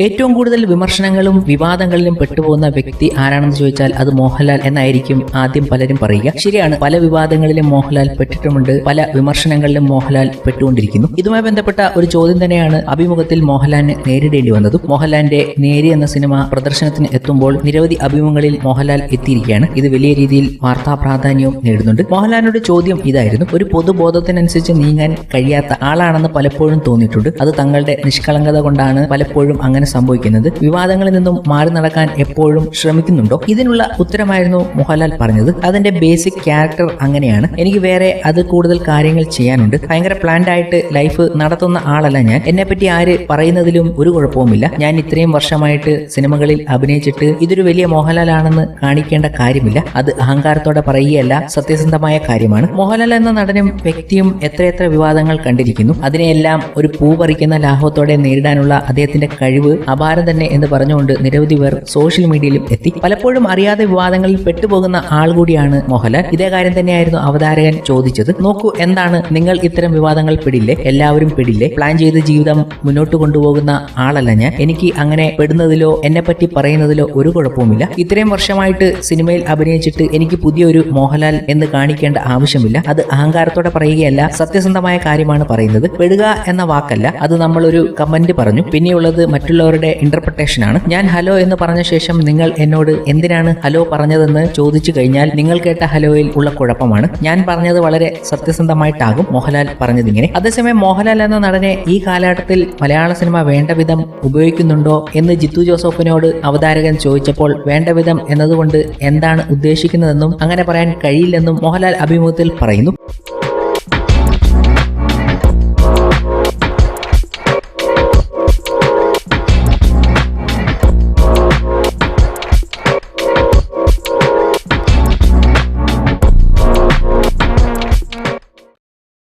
ഏറ്റവും കൂടുതൽ വിമർശനങ്ങളും വിവാദങ്ങളിലും പെട്ടുപോകുന്ന വ്യക്തി ആരാണെന്ന് ചോദിച്ചാൽ അത് മോഹൻലാൽ എന്നായിരിക്കും ആദ്യം പലരും പറയുക. ശരിയാണ് പല വിവാദങ്ങളിലും മോഹൻലാൽ പെട്ടിട്ടുമുണ്ട് പല വിമർശനങ്ങളിലും മോഹൻലാൽ പെട്ടുകൊണ്ടിരിക്കുന്നു. ഇതുമായി ബന്ധപ്പെട്ട ഒരു ചോദ്യം തന്നെയാണ് അഭിമുഖത്തിൽ മോഹൻലാലിന് നേരിടേണ്ടി വന്നതും. മോഹൻലാലിന്റെ നേരി എന്ന സിനിമ പ്രദർശനത്തിന് എത്തുമ്പോൾ നിരവധി അഭിമുഖങ്ങളിൽ മോഹൻലാൽ എത്തിയിരിക്കുകയാണ്. ഇത് വലിയ രീതിയിൽ വാർത്താ പ്രാധാന്യവും നേടുന്നുണ്ട്. മോഹൻലാലിനോട് ചോദ്യം ഇതായിരുന്നു. ഒരു പൊതുബോധത്തിനനുസരിച്ച് നീങ്ങാൻ കഴിയാത്ത ആളാണെന്ന് പലപ്പോഴും തോന്നിയിട്ടുണ്ട്. അത് തങ്ങളുടെ നിഷ്കളങ്കത കൊണ്ടാണ് പലപ്പോഴും അങ്ങനെ സംഭവിക്കുന്നത്. വിവാദങ്ങളിൽ നിന്നും മാറി നടക്കാൻ എപ്പോഴും ശ്രമിക്കുന്നുണ്ടോ? ഇതിനുള്ള ഉത്തരമായിരുന്നു മോഹൻലാൽ പറഞ്ഞത്. അതിന്റെ ബേസിക് ക്യാരക്ടർ അങ്ങനെയാണ്. എനിക്ക് വേറെ അത് കൂടുതൽ കാര്യങ്ങൾ ചെയ്യാനുണ്ട്. ഭയങ്കര പ്ലാൻഡ് ആയിട്ട് ലൈഫ് നടത്തുന്ന ആളല്ല ഞാൻ. എന്നെ പറ്റി ആര് പറയുന്നതിലും ഒരു കുഴപ്പവുമില്ല. ഞാൻ ഇത്രയും വർഷമായിട്ട് സിനിമകളിൽ അഭിനയിച്ചിട്ട് ഇതൊരു വലിയ മോഹൻലാൽ ആണെന്ന് കാണിക്കേണ്ട കാര്യമില്ല. അത് അഹങ്കാരത്തോടെ പറയുകയല്ല സത്യസന്ധമായ കാര്യമാണ്. മോഹൻലാൽ എന്ന നടനും വ്യക്തിയും എത്രയെത്ര വിവാദങ്ങൾ കണ്ടിരിക്കുന്നു. അതിനെയെല്ലാം ഒരു പൂ പറിക്കുന്ന ലാഭത്തോടെ നേരിടാനുള്ള അദ്ദേഹത്തിന്റെ കഴിവ് അപാരം തന്നെ എന്ന് പറഞ്ഞുകൊണ്ട് നിരവധി പേർ സോഷ്യൽ മീഡിയയിലും എത്തി. പലപ്പോഴും അറിയാതെ വിവാദങ്ങളിൽ പെട്ടുപോകുന്ന ആൾ കൂടിയാണ് മോഹൻലാൽ. ഇതേ കാര്യം തന്നെയായിരുന്നു അവതാരകൻ ചോദിച്ചത്. നോക്കൂ എന്താണ്? നിങ്ങൾ ഇത്തരം വിവാദങ്ങൾ പിടില്ലേ? എല്ലാവരും പിടില്ലേ? പ്ലാൻ ചെയ്ത് ജീവിതം മുന്നോട്ട് കൊണ്ടുപോകുന്ന ആളല്ല ഞാൻ. എനിക്ക് അങ്ങനെ പെടുന്നതിലോ എന്നെ പറ്റി പറയുന്നതിലോ ഒരു കുഴപ്പവുമില്ല. ഇത്രയും വർഷമായിട്ട് സിനിമയിൽ അഭിനയിച്ചിട്ട് എനിക്ക് പുതിയൊരു മോഹൻലാൽ എന്ന് കാണിക്കേണ്ട ആവശ്യമില്ല. അത് അഹങ്കാരത്തോടെ പറയുകയല്ല സത്യസന്ധമായ കാര്യമാണ് പറയുന്നത്. പെടുക എന്ന വാക്കല്ല. അത് നമ്മളൊരു കമന്റ് പറഞ്ഞു. പിന്നെയുള്ളത് മറ്റുള്ളവരുടെ ഇന്റർപ്രിട്ടേഷൻ ആണ്. ഞാൻ ഹലോ എന്ന് പറഞ്ഞ ശേഷം നിങ്ങൾ എന്നോട് എന്തിനാണ് ഹലോ പറഞ്ഞതെന്ന് ചോദിച്ചു കഴിഞ്ഞാൽ നിങ്ങൾ കേട്ട ഹലോയിൽ ഉള്ള കുഴപ്പമാണ്. ഞാൻ പറഞ്ഞത് വളരെ സത്യസന്ധമായിട്ടാകും മോഹൻലാൽ പറഞ്ഞതിങ്ങനെ. അതേസമയം മോഹൻലാൽ എന്ന നടനെ ഈ കാലഘട്ടത്തിൽ മലയാള സിനിമ വേണ്ട വിധം ഉപയോഗിക്കുന്നുണ്ടോ എന്ന് ജിത്തു ജോസഫിനോട് അവതാരകൻ ചോദിച്ചപ്പോൾ വേണ്ട വിധം എന്നതുകൊണ്ട് എന്താണ് ഉദ്ദേശിക്കുന്നതെന്നും അങ്ങനെ പറയാൻ കഴിയില്ലെന്നും മോഹൻലാൽ അഭിമുഖത്തിൽ പറയുന്നു.